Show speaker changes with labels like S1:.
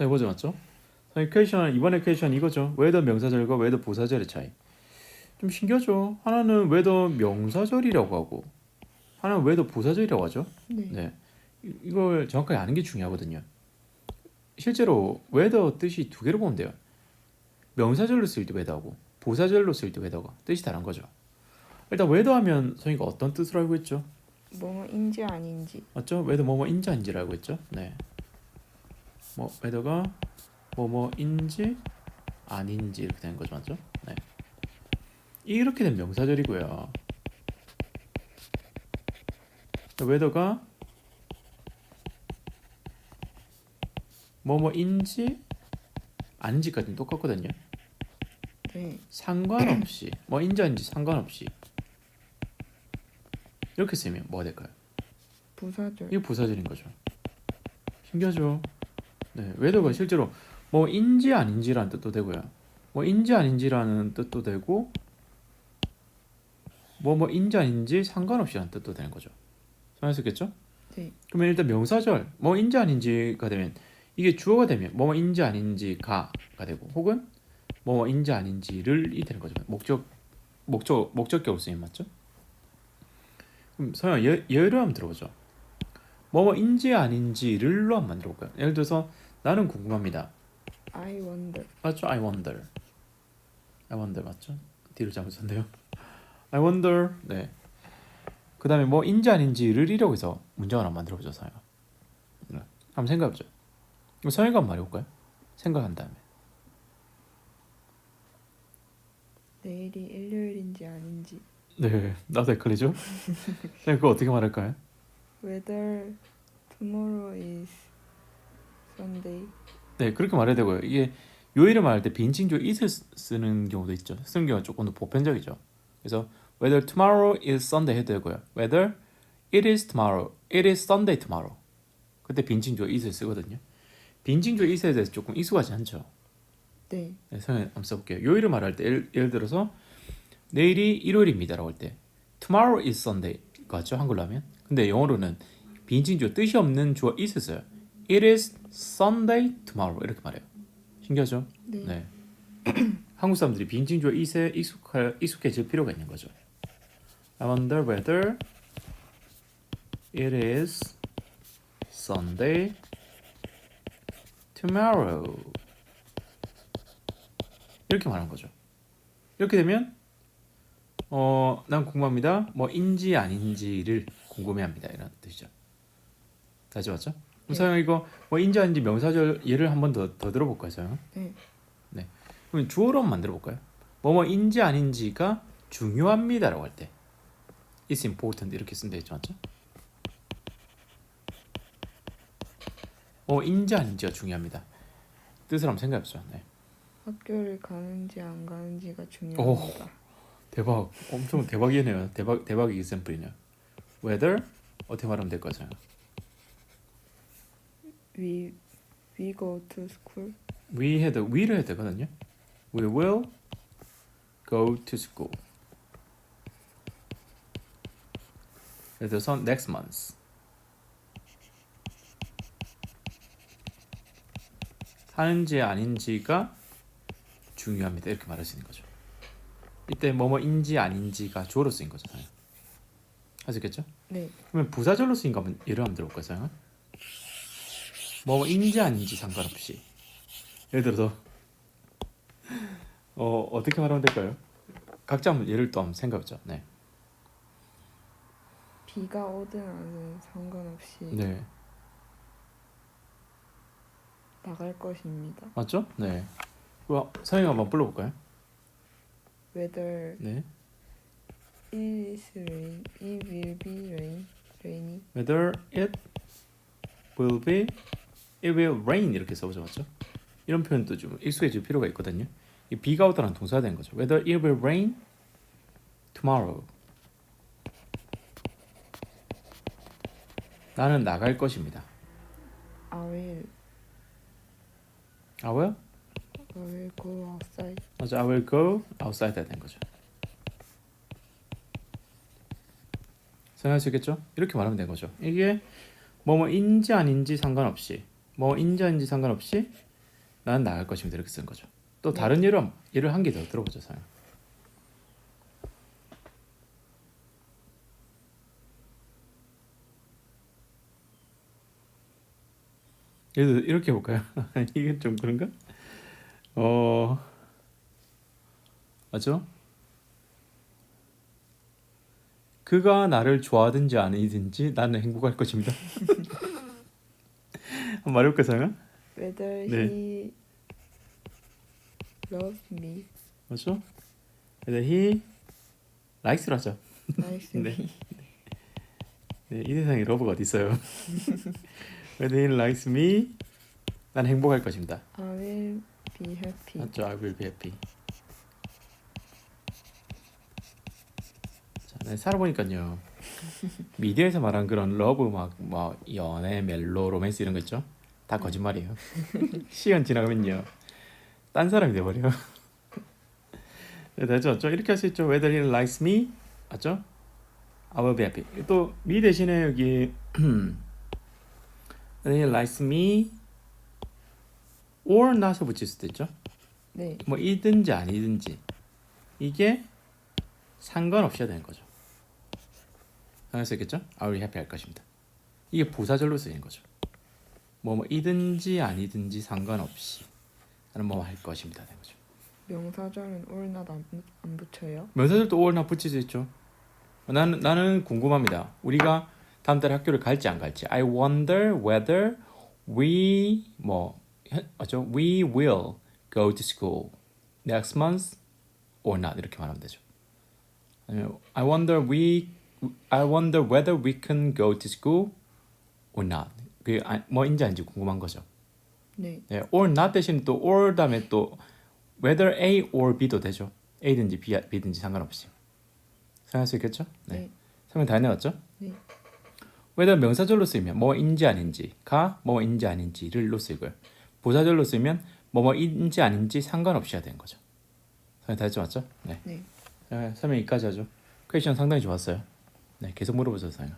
S1: 해보죠 맞죠? 이퀘이션 이번 이퀘이션 이거죠. 웨더 명사절과 웨더 부사절의 차이. 좀 신기하죠. 하나는 웨더 명사절이라고 하고 하나는 웨더 부사절이라고 하죠.
S2: 네.
S1: 네. 이- 이걸 정확하게 아는 게 중요하거든요. 실제로 웨더 뜻이 두 개로 보면 돼요. 명사절로 쓸 때 웨더하고 부사절로 쓸 때 웨더가 뜻이 다른 거죠. 일단 웨더 하면 선이가 어떤 뜻으로 알고 있죠?
S2: 뭐인지 아닌지.
S1: 맞죠? 웨더 뭐뭐인지 아닌지를 알고 있죠? 네. 뭐 웨더가 뭐뭐인지 아닌지 이렇게 되는 거죠, 맞죠? 네. 이렇게 된 명사절이고요. 웨더가 뭐뭐인지 아닌지까지는 똑같거든요.
S2: 네.
S1: 상관없이 뭐 인지 아닌지 상관없이 이렇게 쓰면 뭐가 될까요?
S2: 부사절.
S1: 이게 부사절인 거죠. 신기하죠? 네, 웨더가 실제로 뭐 인지 아닌지라는 뜻도 되고요. 뭐 인지 아닌지라는 뜻도 되고 뭐뭐 인지 아닌지 상관없이라는 뜻도 되는 거죠. 설명했겠죠?
S2: 네.
S1: 그러면 일단 명사절 뭐 인지 아닌지가 되면 이게 주어가 되면 뭐 인지 아닌지가가 되고 혹은 뭐 인지 아닌지를 이 되는 거죠. 목적 목적 목적격으로 쓰임 맞죠? 그럼 서영 예, 예를 한번 들어보죠. 뭐뭐 인지 아닌지를로 한번 만들어 볼까요? 예를 들어서 나는 궁금합니다.
S2: I wonder.
S1: 맞죠? I wonder. I wonder 맞죠? 뒤를 잘못 썼네요. I wonder. 네. 그 다음에 뭐 인지 아닌지를 이라고 해서 문장을 한번 만들어 보죠, 서영. 네. 한번 생각해 보죠. 서영이가 한번 말해볼까요? 생각한 다음에.
S2: 내일이 일요일인지 아닌지.
S1: 네, 나도 헷갈리죠? 네, 그거 어떻게 말할까요?
S2: Whether tomorrow is Sunday.
S1: 네, 그렇게 말해야 되고요. 이게 요일을 말할 때 빈칭조 it을 쓰- 쓰는 경우도 있죠. 쓰는 경우가 조금 더 보편적이죠. 그래서 whether tomorrow is Sunday 해도 되고요. whether it is tomorrow, it is Sunday tomorrow. 그때 빈칭조 it을 쓰거든요. 빈칭조 it에 대해서 조금 익숙하지 않죠.
S2: 네.
S1: 네, 성에 한번 써볼게요. 요일을 말할 때 예를, 예를 들어서 내일이 일요일입니다라고 할 때 tomorrow is Sunday 같죠 한글로 하면. 근데 영어로는 빈칭조 뜻이 없는 주어 it을 써요. It is Sunday tomorrow 이렇게 말해요. 신기하죠?
S2: 네.
S1: 네. 한국 사람들이 빈칭조 it에 익숙하, 익숙해질 필요가 있는 거죠. I wonder whether it is Sunday tomorrow. 이렇게 말하는 거죠. 이렇게 되면 어, 난 궁금합니다. 뭐인지 아닌지를 궁금해합니다. 이런 뜻이죠. 다시 왔죠?
S2: 네.
S1: 서영 이거 뭐인지 아닌지 명사절 예를 한번 더 더 들어볼까요, 서영?
S2: 네.
S1: 그럼 주어로 만들어 볼까요? 뭐뭐 인지 아닌지가 중요합니다라고 할 때, it's important 이렇게 쓴다 했죠, 맞죠? 뭐인지 아닌지가 중요합니다. 뜻을 한번 생각해 보죠. 네.
S2: 학교를 가는지 안 가는지가 중요합니다.
S1: 대박, 엄청 대박이네요. 대박 대박 이샘플이네요. Whether 어떻게 말하면 될 거죠?
S2: We we go to school.
S1: We 해도 we를 해야 되거든요. We will go to school. 예를 들어서 next month. 하는지 아닌지가 중요합니다. 이렇게 말할 수 있는 거죠. 이때 뭐뭐인지 아닌지가 주어로 쓰인 거잖아요. 아시겠죠?
S2: 네.
S1: 그러면 부사절로 쓰인 거 한번 예를 한번 들어볼까요, 서영아? 뭐 인지 아닌지 상관없이 예를 들어서 어 어떻게 말하면 될까요? 각자 한번 예를 또 한번 생각해보죠. 네,
S2: 비가 오든 안 오든 상관없이
S1: 네,
S2: 나갈 것입니다.
S1: 맞죠? 네. 그럼 서영이 한번 불러볼까요?
S2: Whether
S1: 네.
S2: it is rain, it will be rain, rainy.
S1: Whether it will be, it will rain 이렇게 써보죠, 맞죠? 이런 표현도 좀 익숙해질 필요가 있거든요. 이 비가 오다는 동사가 된 거죠. Whether it will rain tomorrow. 나는 나갈 것입니다.
S2: I will,
S1: I will,
S2: I will go outside.
S1: 맞아, I will go outside 된 거죠. 생각할 수 있겠죠? 이렇게 말하면 된 거죠. 이게 뭐뭐인지 아닌지 상관없이 뭐인지 아닌지 상관없이 나는 나갈 것입니다. 이렇게 쓰는 거죠. 또 다른 예를 한- 예를 한 개 더 들어보죠, 사연. 그래도 이렇게 해볼까요? 이게 좀 그런가? 어 맞죠? 그가 나를 좋아하든지 아니든지 나는 행복할 것입니다. 한번 말해볼까 사연?
S2: Whether
S1: 네.
S2: he loves me,
S1: 맞죠? 그래서 he likes로 하죠.
S2: likes
S1: 네.
S2: me,
S1: 네, 이 세상에 러브가 어디 있어요? Whether he likes me, 난 행복할 것입니다.
S2: I will be happy.
S1: 맞죠? I will be happy. 자, 네, 살아보니까요. 미디어에서 말한 그런 러브 막 뭐 연애, 멜로, 로맨스 이런 거 있죠? 다 거짓말이에요. 시간 지나가면요. 딴 사람이 돼 버려요. 네, 되죠? 죠 이렇게 할 수 있죠. Whether he likes me, 맞죠? I will be happy. 또 me 대신에 여기 Whether he likes me or not을 붙일 수도 있죠.
S2: 네,
S1: 뭐 이든지 아니든지 이게 상관없이 해야 되는 거죠. 상관없이 있겠죠? I will be happy 할 것입니다. 이게 부사절로 쓰이는 거죠. 뭐 뭐 이든지 아니든지 상관없이 나는 뭐 할 것입니다 되는 거죠.
S2: 명사절은 or not 안, 붙- 안 붙여요?
S1: 명사절도 or not 붙일 수 있죠. 나는 나는 궁금합니다. 우리가 다음 달에 학교를 갈지 안 갈지. I wonder whether we 뭐 현- 맞죠? We will go to school next month or not 이렇게 말하면 되죠. 아니면 I wonder we I wonder whether we can go to school or not. 그 아- 뭐인지 아닌지 궁금한 거죠.
S2: 네,
S1: 네, or not 대신 또 or 다음에 또 whether A or B도 되죠. A든지 B, B든지 상관없이. 생각할 수 있겠죠? 네.
S2: 네.
S1: 설명 다 해내왔죠?
S2: 네.
S1: whether 명사절로 쓰이면 뭐인지 아닌지 가 뭐인지 아닌지를로 쓰이고요. 부사절로 쓰이면 뭐뭐인지 아닌지 상관없이 해야 되는 거죠. 설명 다 했죠? 맞죠? 네.
S2: 네.
S1: 네, 설명 여기까지 하죠. 퀘션 상당히 좋았어요. 네, 계속 사연.